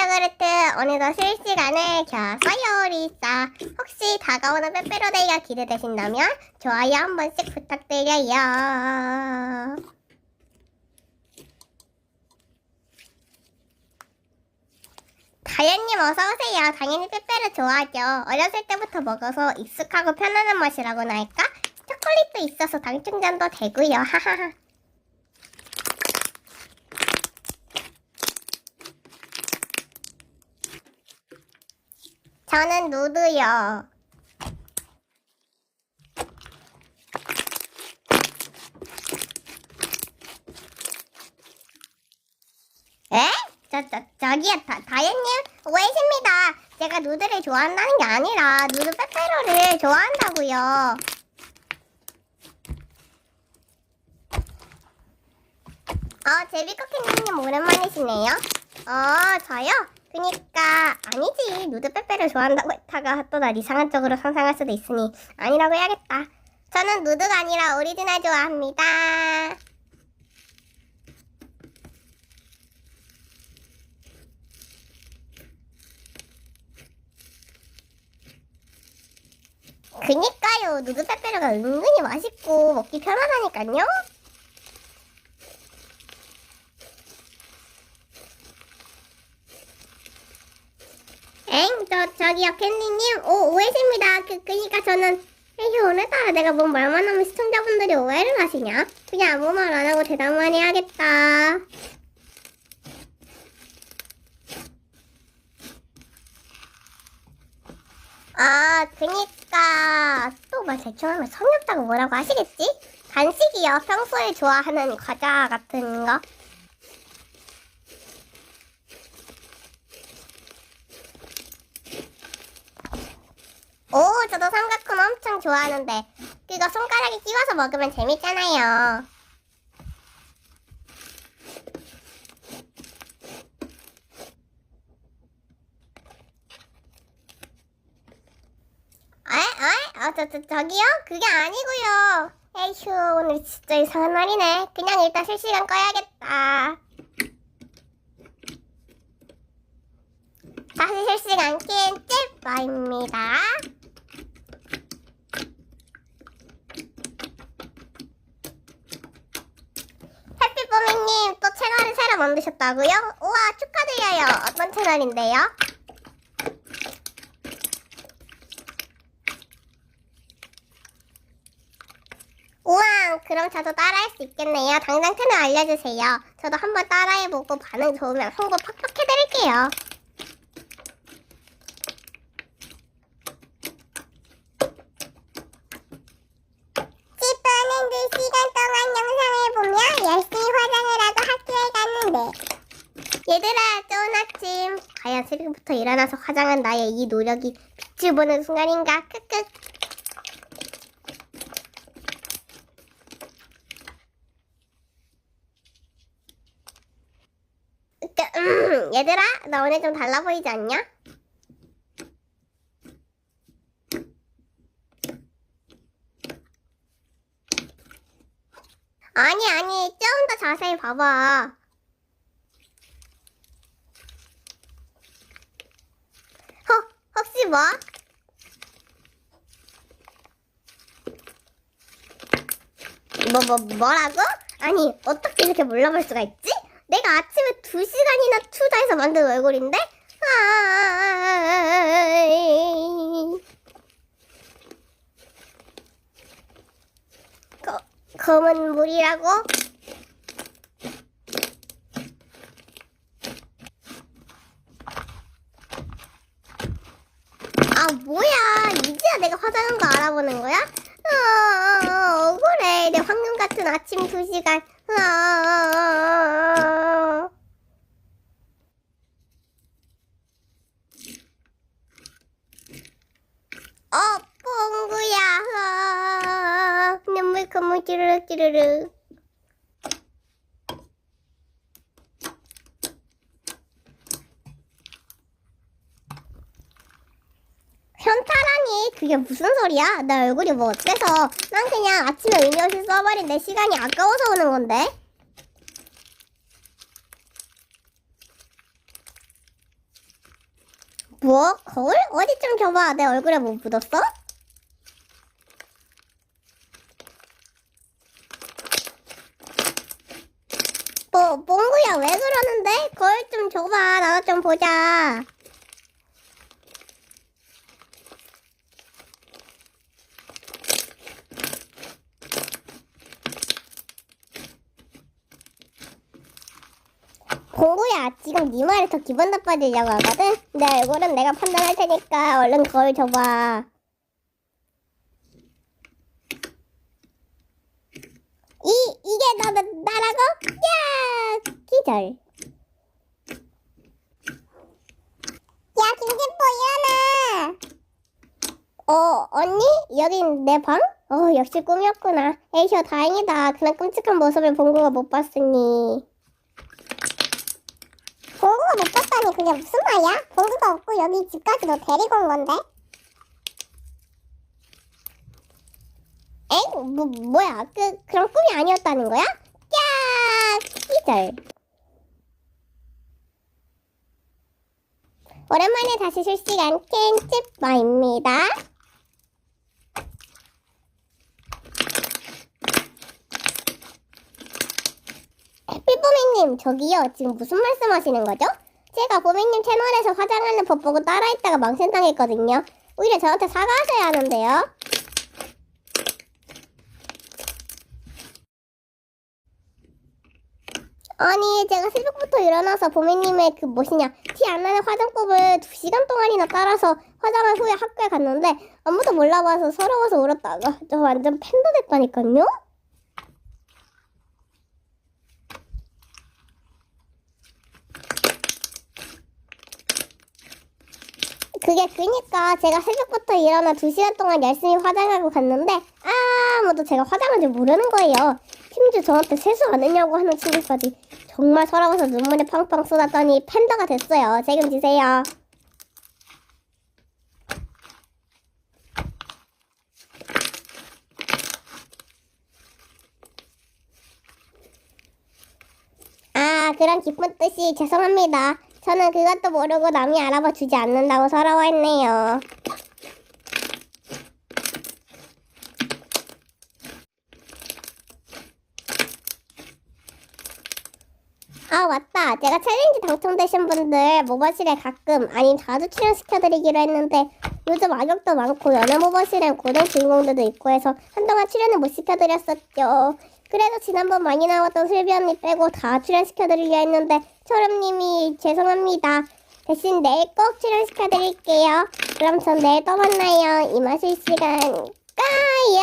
요구르트 오늘도 실시간을 켜서요 리사. 혹시 다가오는 빼빼로데이가 기대되신다면 좋아요 한 번씩 부탁드려요. 다현님 어서오세요. 당연히 빼빼로 좋아하죠. 어렸을 때부터 먹어서 익숙하고 편안한 맛이라고나 할까? 초콜릿도 있어서 당충전도 되고요. 하하하 저는 누드요. 에? 저, 저, 저기요, 다, 다현님, 오해십니다. 제가 누드를 좋아한다는 게 아니라, 누드 빼빼로를 좋아한다고요. 어, 제비커키님 오랜만이시네요. 어, 저요? 그니까, 아니지. 누드 빼빼를 좋아한다고 했다가 또 날 이상한 쪽으로 상상할 수도 있으니, 아니라고 해야겠다. 저는 누드가 아니라 오리지널 좋아합니다. 그니까요. 누드 빼빼로가 은근히 맛있고 먹기 편하다니까요. 엥? 저, 저기요, 캔디님. 오, 오해십니다. 그, 그니까 저는, 에휴, 오늘따라 내가 뭔 말만 하면 시청자분들이 오해를 하시냐? 그냥 아무 말 안 하고 대답만 해야겠다. 아, 그니까, 또 말 대충하면 성엽다고 뭐라고 하시겠지? 간식이요. 평소에 좋아하는 과자 같은 거. 오, 저도 삼각콘 엄청 좋아하는데 그거 손가락에 끼워서 먹으면 재밌잖아요. 에? 에? 어, 저, 저, 저기요? 그게 아니고요. 에휴, 오늘 진짜 이상한 날이네. 그냥 일단 실시간 꺼야겠다. 다시 실시간 킨 찔빠입니다. 해피뽀미님 또 채널을 새로 만드셨다고요? 우와 축하드려요. 어떤 채널인데요? 우와 그럼 저도 따라할 수 있겠네요. 당장 채널 알려주세요. 저도 한번 따라해보고 반응 좋으면 홍보 팍팍 해드릴게요. 찌뿌는 2시간 동안 영상을 보며 열심히 화장을 하고 학교에 갔는데 얘들아 좋은 아침 과연 새벽부터 일어나서 화장한 나의 이 노력이 빛을 보는 순간인가? 크크. 음, 얘들아 나 오늘 좀 달라 보이지 않냐? 아니 아니 좀 더 자세히 봐봐 허 혹시 뭐? 뭐, 뭐, 뭐라고? 아니, 어떻게 이렇게 몰라볼 수가 있지? 내가 아침에 두 시간이나 투자해서 만든 얼굴인데? 아, 거, 검은 물이라고? 아, 뭐야. 이제야 내가 화장한 거 알아보는 거야? 아, 억울해. 내 황금 같은 아침 두 시간. 아, 어, 뽕구야. 아, 눈물 콧물 찌르륵 찌르륵. 현타라니 그게 무슨 소리야? 내 얼굴이 뭐 어때서? 난 그냥 아침에 의미 없이 써버린 내 시간이 아까워서 오는 건데. 뭐? 거울? 어디 좀 줘봐. 내 얼굴에 뭐 묻었어? 뭐, 뽕구야, 왜 그러는데? 거울 좀 줘봐. 나도 좀 보자. 봉구야, 지금 네 말에 더 기분 나빠지려고 하거든? 내 얼굴은 내가 판단할 테니까 얼른 거울 줘봐. 이, 이게 나, 나, 나라고? 야! 기절. 야, 김기포 일어나! 어, 언니? 여긴 내 방? 어, 역시 꿈이었구나. 에이쇼, 다행이다. 그런 끔찍한 모습을 봉구가 못 봤으니. 봉구가 못 봤다니 그게 무슨 말이야? 봉구가 없고 여기 집까지 너 데리고 온 건데? 엥? 뭐, 뭐야? 그, 그런 꿈이 아니었다는 거야? 야! 기절. 오랜만에 다시 실시간 캔집마입니다. 햇빛보미님, 저기요. 지금 무슨 말씀 하시는 거죠? 제가 보미님 채널에서 화장하는 법 보고 따라했다가 망신당했거든요. 오히려 저한테 사과하셔야 하는데요. 아니 제가 새벽부터 일어나서 보미님의 그 무엇이냐 티 안 나는 화장법을 두 시간 동안이나 따라서 화장한 후에 학교에 갔는데 아무도 몰라봐서 서러워서 울었다가 저 완전 팬도 됐다니까요. 그게 그니까 제가 새벽부터 일어나 두 시간 동안 열심히 화장하고 갔는데 아무도 제가 화장한 줄 모르는 거예요. 심지어 저한테 세수 안 했냐고 하는 친구까지 정말 서러워서 눈물이 팡팡 쏟았더니 팬더가 됐어요. 책임지세요. 아, 그런 기쁜 뜻이 죄송합니다. 저는 그것도 모르고 남이 알아봐 주지 않는다고 서러워했네요. 아 맞다 제가 챌린지 당첨되신 분들 모바실에 가끔 아님 자주 출연시켜드리기로 했는데 요즘 악역도 많고 연애 모바실엔 고정 주인공들도 있고 해서 한동안 출연을 못 시켜드렸었죠 그래도 지난번 많이 나왔던 슬비 언니 빼고 다 출연시켜드리려 했는데 초롬님이 죄송합니다. 대신 내일 꼭 출연시켜드릴게요. 그럼 전 내일 또 만나요. 이마실 시간 까요.